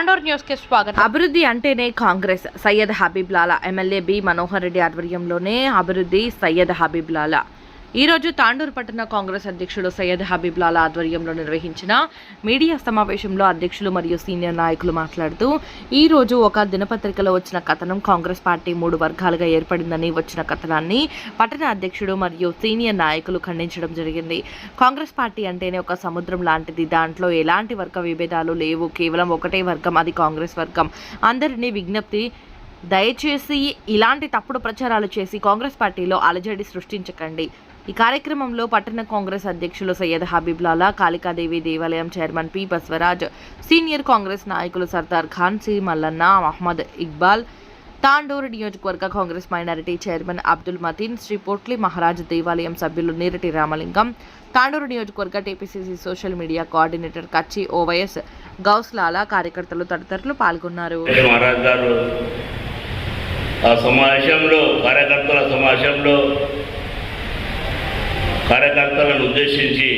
తాండూర్ న్యూస్కి స్వాగతం. అభివృద్ధి అంటేనే Congress. Syed Habib Lala MLA B. Manohar Reddy ఆధ్వర్యంలోనే అభివృద్ధి సయ్యద్ హబీబ్ లాలా. ఈరోజు తాండూరు పట్టణ కాంగ్రెస్ అధ్యక్షుడు సయ్యద్ హబీబ్లాల ఆధ్వర్యంలో నిర్వహించిన మీడియా సమావేశంలో అధ్యక్షులు మరియు సీనియర్ నాయకులు మాట్లాడుతూ ఈ రోజు ఒక దినపత్రికలో వచ్చిన కథనం కాంగ్రెస్ పార్టీ మూడు వర్గాలుగా ఏర్పడిందని వచ్చిన కథనాన్ని పట్టణ అధ్యక్షుడు మరియు సీనియర్ నాయకులు ఖండించడం జరిగింది. కాంగ్రెస్ పార్టీ అంటేనే ఒక సముద్రం లాంటిది. దాంట్లో ఎలాంటి వర్గ విభేదాలు లేవు. కేవలం ఒకటే వర్గం అది కాంగ్రెస్ వర్గం. అందరినీ విజ్ఞప్తి దయచేసి ఇలాంటి తప్పుడు ప్రచారాలు చేసి కాంగ్రెస్ పార్టీలో అలజడి సృష్టించకండి. ఈ కార్యక్రమంలో పట్టణ కాంగ్రెస్ అధ్యక్షులు సయ్యద్ హబీబ్ లాలా కాళికాదేవి దేవాలయం chairman P Baswaraj senior Congress నాయకులు సర్దార్ ఖాన్ సి మల్లన్న మహ్మద్ ఇక్బాల్ తాండూరు నియోజకవర్గ కాంగ్రెస్ మైనారిటీ చైర్మన్ అబ్దుల్ మతీన్ శ్రీ పొట్లి మహారాజ్ దేవాలయం సభ్యులు నీరటి రామలింగం తాండూరు నియోజకవర్గ టీపీసీసీ సోషల్ మీడియా కోఆర్డినేటర్ కచ్చి ఓవైఎస్ గౌస్ లాలా కార్యకర్తలు తదితరులు పాల్గొన్నారు. సమావేశంలో కార్యకర్తల సమావేశంలో కార్యకర్తలను ఉద్దేశించి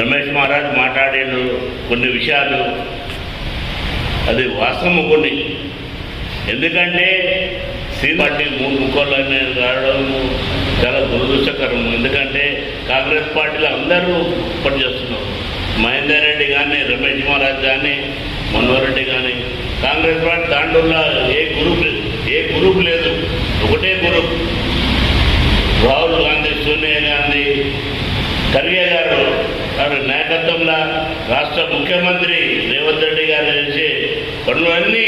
రమేష్ మహారాజ్ మాట్లాడాడు కొన్ని విషయాలు. అది వాస్తవం కొన్ని ఎందుకంటే సీన్ పార్టీ మూడు ముక్కలు రావడం చాలా దురదృష్టకరం. ఎందుకంటే కాంగ్రెస్ పార్టీలో అందరూ పనిచేస్తున్నారు. మహేందర్ రెడ్డి కానీ రమేష్ మహారాజ్ కానీ మనోహర్ రెడ్డి కానీ కాంగ్రెస్ పార్టీ దాంట్లో ఏ గ్రూప్ ఏ గ్రూప్ లేదు. ఒకటే గ్రూప్ సోనియా గాంధీ ఖర్గే గారు వారి నాయకత్వంలో రాష్ట్ర ముఖ్యమంత్రి రేవంత్ రెడ్డి గారు చేసే పనులన్నీ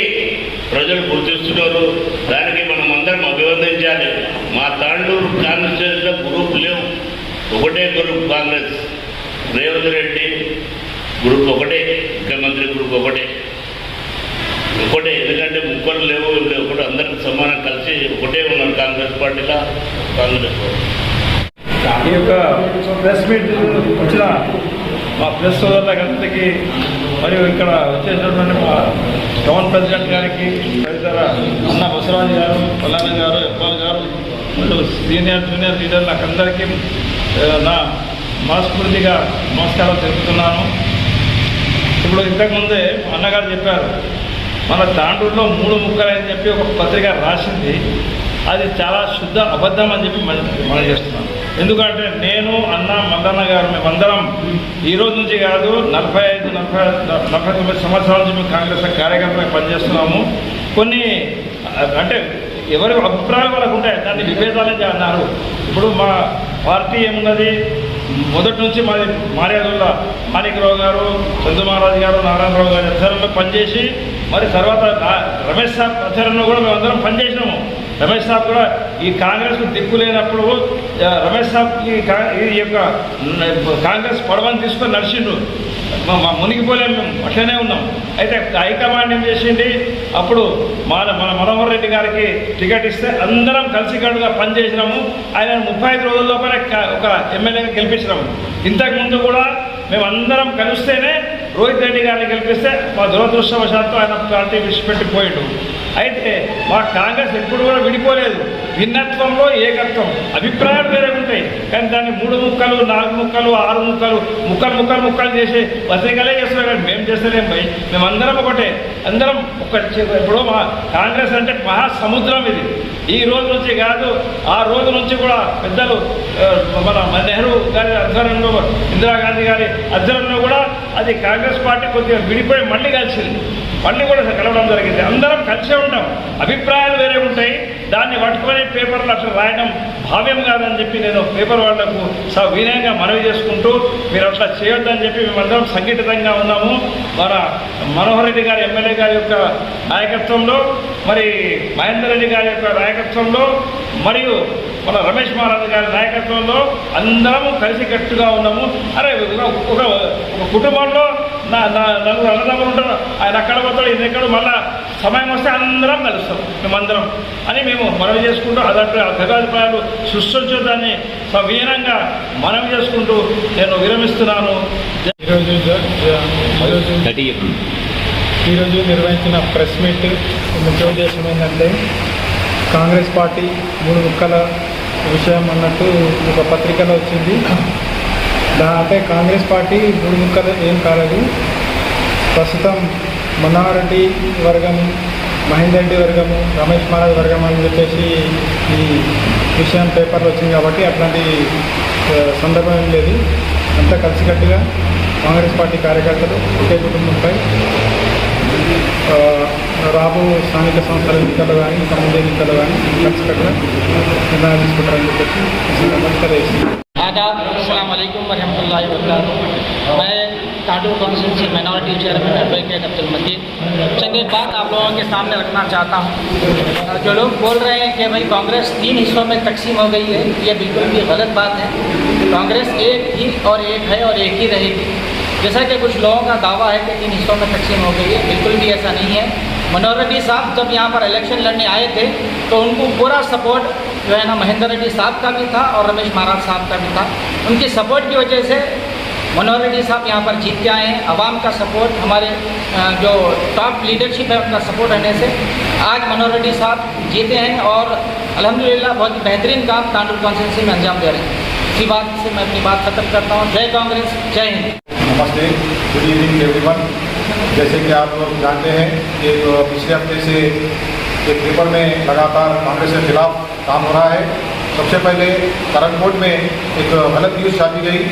ప్రజలు గుర్తిస్తున్నారు దానికి మనం అందరం అభివందించాలి మా తాండూరు కాన్స్టిట్యూన్సీలో గ్రూప్ లేవు. ఒకటే గ్రూప్ కాంగ్రెస్. రేవంత్ రెడ్డి గ్రూప్ ఒకటే. ముఖ్యమంత్రి గ్రూప్ ఒకటే. ఒకటే. ఎందుకంటే ముక్కలు లేవు ఏం లేవు ఒకటి అందరికి సమానం కలిసి ఒకటే ఉన్నారు కాంగ్రెస్ పార్టీలో. కాంగ్రెస్ పార్టీ. ఈ యొక్క ప్రెస్ మీట్ వచ్చిన మా ప్రెస్ సోదరులందరికీ మరియు ఇక్కడ వచ్చేసినటువంటి మా టౌన్ ప్రెసిడెంట్ గారికి తదితర అన్న బసవరాజు గారు పల్లాన గారు ఇక్బాల్ గారు సీనియర్ జూనియర్ లీడర్ అందరికీ నా మనస్ఫూర్తిగా నమస్కారం తెలుపుతున్నాను. ఇప్పుడు ఇంతకుముందే అన్నగారు చెప్పారు మన తాండూరులో మూడు ముక్కలు అని చెప్పి ఒక పత్రిక రాసింది అది చాలా శుద్ధ అబద్ధం అని చెప్పి మన మనం చేస్తున్నాం. ఎందుకంటే నేను అన్న మందన్న గారు మేమందరం ఈ రోజు నుంచి కాదు నలభై ఐదు నలభై నలభై తొమ్మిది సంవత్సరాల నుంచి మేము కాంగ్రెస్ కార్యకర్తగా పనిచేస్తున్నాము. కొన్ని అంటే ఎవరి అభిప్రాయాలు వాళ్ళకు ఉంటాయి దాన్ని విభేదాలని అన్నారు. ఇప్పుడు మా పార్టీ ఏమున్నది? మొదటి నుంచి మాది మారేదుల్లా మాణికరావు గారు చంద్రమహారాజు గారు నారాయణరావు గారి ఆధ్వర్యంలో పనిచేసి మరి తర్వాత రమేష్ సార్ ఆధ్వర్యంలో కూడా మేమందరం పనిచేసినాము. రమేష్ సాబ్ కూడా ఈ కాంగ్రెస్ దిక్కు లేనప్పుడు రమేష్ రావుకి ఈ యొక్క కాంగ్రెస్ పొడవని తీసుకొని నడిచిండు. మా- మునిగిపోలేము మేము అట్లనే ఉన్నాం. అయితే హైకమాండ్ ఏం చేసింది? అప్పుడు మన మన మనోహర్ రెడ్డి గారికి టికెట్ ఇస్తే అందరం కలిసికట్టుగా పనిచేసినాము. ఆయన ముప్పై ఐదు రోజుల లోపలే ఒక ఎమ్మెల్యేగా గెలిపించినాము. ఇంతకుముందు కూడా మేము అందరం కలిస్తేనే రోహిత్ రెడ్డి గారిని గెలిపిస్తే మా దురదృష్టవశాత్తు ఆయన పార్టీ విడిచిపెట్టిపోయిండు. అయితే మా కాంగ్రెస్ ఎప్పుడు కూడా విడిపోలేదు. భిన్నత్వంలో ఏకత్వం అభిప్రాయాలు వేరే ఉంటాయి. కానీ దాన్ని మూడు ముక్కలు నాలుగు ముక్కలు ఆరు ముక్కలు ముక్కలు ముక్కలు ముక్కలు చేసి పత్రికలే చేస్తున్నారు కానీ మేము చేస్తలేం పోయి మేమందరం ఒకటే. అందరం ఒక ఇప్పుడు మా కాంగ్రెస్ అంటే మహాసముద్రం ఇది. ఈ రోజు నుంచి కాదు ఆ రోజు నుంచి కూడా పెద్దలు మన నెహ్రూ గారి అధ్వర్యంలో ఇందిరాగాంధీ గారి అధ్వర్యంలో కూడా అది కాంగ్రెస్ పార్టీ కొద్దిగా విడిపోయి మళ్ళీ కలిసింది. మళ్ళీ కూడా కలవడం జరిగింది. అందరం కలిసే ఉంటాం అభిప్రాయాలు దాన్ని పట్టుకొని పేపర్లు అట్లా రాయడం భావ్యం కాదని చెప్పి నేను పేపర్ వాళ్ళకు వినయంగా మనవి చేసుకుంటూ మీరు అట్లా చేయొద్దని చెప్పి మేమందరం సంఘటితంగా ఉన్నాము. మన మనోహర్ రెడ్డి గారి ఎమ్మెల్యే గారి యొక్క నాయకత్వంలో మరి మహేందర్ రెడ్డి గారి యొక్క నాయకత్వంలో మరియు మన రమేష్ మహారాజ్ గారి నాయకత్వంలో అందరము కలిసికట్టుగా ఉన్నాము. అరే ఒక ఒక కుటుంబంలో నా నా నలుగురు అన్నదమ్ములు ఉంటారు ఆయన అక్కడ పోతాడు ఈయన ఎక్కడ మళ్ళా సమయం వస్తే అందరం కలుస్తాం మేమందరం. అని మేము మనవి చేసుకుంటూ అదంటే ఆ భేదాభిప్రాయాలు సృష్టించడాన్ని సవీనంగా మనవి చేసుకుంటూ నేను విరమిస్తున్నాను. ఈరోజు నిర్వహించిన ప్రెస్ మీట్ ముఖ్య ఉద్దేశం ఏంటంటే కాంగ్రెస్ పార్టీ మూడు ముక్కల విషయం అన్నట్టు ఒక పత్రికలో వచ్చింది. దా కాంగ్రెస్ పార్టీ మూడు ముక్కలు ఏం కాలేదు. ప్రస్తుతం మన్నారెడ్డి వర్గం మహేందర్ రెడ్డి వర్గము రమేష్ మహారాజ్ వర్గం అని చెప్పేసి ఈ విషయం పేపర్లో వచ్చింది కాబట్టి అట్లాంటి సందర్భం ఏం లేదు. అంతా కలిసికట్టుగా కాంగ్రెస్ పార్టీ కార్యకర్తలు ఒకే కుటుంబంపై ఆ, రాబో స్థానిక సంస్థల ఎన్నికలు కానీ ఇంకా ముందు ఎన్నికలు కానీ కలిసికట్టుగా నిర్ణయాలు తీసుకుంటారని చెప్పేసి ఈ लिहाजा अल्लाम वरहमल वर्क मैं काटू काउंसिल से minority chairman advocate Abdul Majeed. चंद एक बात आप लोगों के सामने रखना चाहता हूँ। जो लोग बोल रहे हैं कि भाई कांग्रेस तीन हिस्सों में तकसीम हो गई है, ये बिल्कुल भी गलत बात है। कांग्रेस एक ही और एक है और एक ही रहेगी। जैसा कि कुछ लोगों का दावा है कि तीन हिस्सों में तकसीम हो गई है, बिल्कुल भी ऐसा नहीं है। मनोहर रेड्डी साहब, जब यहाँ पर इलेक्शन लड़ने आए थे तो उनको पूरा सपोर्ट जो है ना महेंद्र रेड्डी साहब का भी था और रमेश महाराज साहब का भी था। उनकी सपोर्ट की वजह से मनोहर रेड्डी साहब यहाँ पर जीत के आए हैं। आवाम का सपोर्ट हमारे जो टॉप लीडरशिप है उनका सपोर्ट रहने से आज मनोहर रेड्डी साहब जीते हैं और अल्हम्दुलिल्लाह बहुत बेहतरीन काम तांडुल कॉन्स्टिट्यूंसी में अंजाम दे रहे हैं। इसी बात से मैं अपनी बात खत्म करता हूँ। जय कांग्रेस, जय हिंद। नमस्ते। गुड इवनिंग एवरीवन जैसे कि आप लोग जानते हैं कि जो पिछले हफ़्ते से एक पेपर में लगातार कांग्रेस के खिलाफ काम हो रहा है। सबसे पहले करनकोट में एक गलत न्यूज़ छापी गई,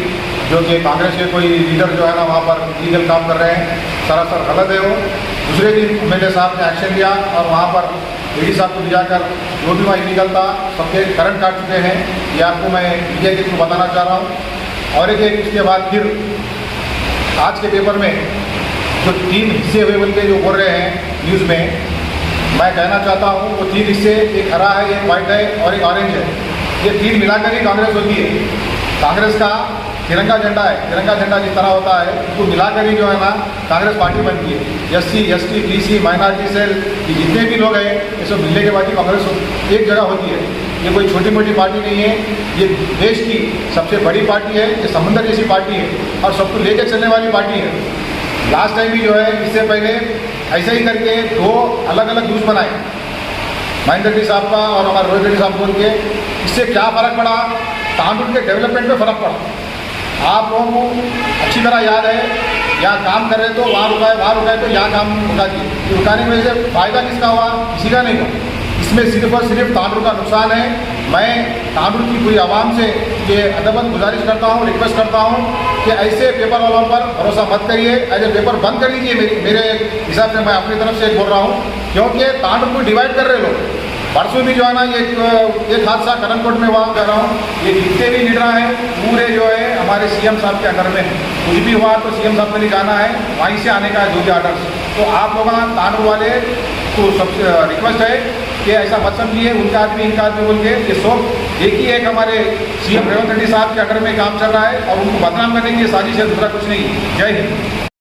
जो कि कांग्रेस के कोई लीडर जो है ना, वहाँ पर लीगल काम कर रहे हैं। सरासर गलत है वो। दूसरे दिन एम साहब ने एक्शन लिया और वहाँ पर डी साहब को ले जाकर जो भी वहाँ इलीगल था सबके करंट काट चुके हैं। ये आपको मैं मीडिया के थ्रू बताना चाह रहा हूँ। और एक एक उसके बाद फिर आज के पेपर में जो तीन हिस्से हुए बोल के जो बोल रहे हैं न्यूज़ में, मैं कहना चाहता हूँ, वो तीन हिस्से, एक हरा है, एक वाइट है और एक ऑरेंज है। ये तीन मिलाकर ही कांग्रेस होती है। कांग्रेस का तिरंगा झंडा है, तिरंगा झंडा जिस तरह होता है उसको मिलाकर ही जो है ना, कांग्रेस पार्टी बनती है। S C S T B C minority cell जितने भी लोग हैं, ये सब मिलने के बाद ही कांग्रेस एक जगह होती है। ये कोई छोटी मोटी पार्टी नहीं है, ये देश की सबसे बड़ी पार्टी है, ये समुंदर जैसी पार्टी है और सबको लेकर चलने वाली पार्टी है। लास्ट टाइम भी जो है, इससे पहले ऐसे ही करके दो अलग अलग न्यूज़ बनाए। महेंद्र रेड्डी साहब का और हमारे रोहित रेड्डी साहब बोल के, इससे क्या फ़र्क पड़ा? तांडुल के डेवलपमेंट में फ़र्क पड़ा। आप लोगों को अच्छी तरह याद है, यहाँ काम कर रहे तो वहाँ रुकाए वहाँ रुकाए तो यहाँ काम रुका दिए। रुकाने की वजह से फ़ायदा किसका हुआ? किसी का नहीं हुआ। इसमें सिर्फ़ और सिर्फ़ तांडुल का नुकसान है। मैं तांडुल की पूरी आवाम से ये अदबन गुजारिश करता हूँ रिक्वेस्ट करता हूँ कि ऐसे पेपर वालों पर भरोसा मत करिए। ऐसे पेपर बंद कर लीजिए मेरी, मेरे हिसाब से मैं अपनी तरफ़ से बोल रहा हूँ। क्योंकि तांडुल को डिवाइड कर रहे लोग। परसों भी जो है ना ये, एक हादसा करणकोट में हुआ कर रहा हूँ। ये जितने भी लीडर हैं। पूरे जो है हमारे सीएम साहब के अंडर में। कुछ भी हुआ तो सीएम साहब को नहीं जाना है। वहीं से आने का है, जो भी तो आप लोग तांडू वाले को सब रिक्वेस्ट है कि ऐसा मत समझिए, उनका आदमी इनका आदमी बोल के ये सब एक ही एक हमारे सीएम रेवंत रेड्डी साहब के अंडर में काम चल रहा है और उनको बदनाम करेंगे साजिश है, दूसरा कुछ नहीं। जय हिंद।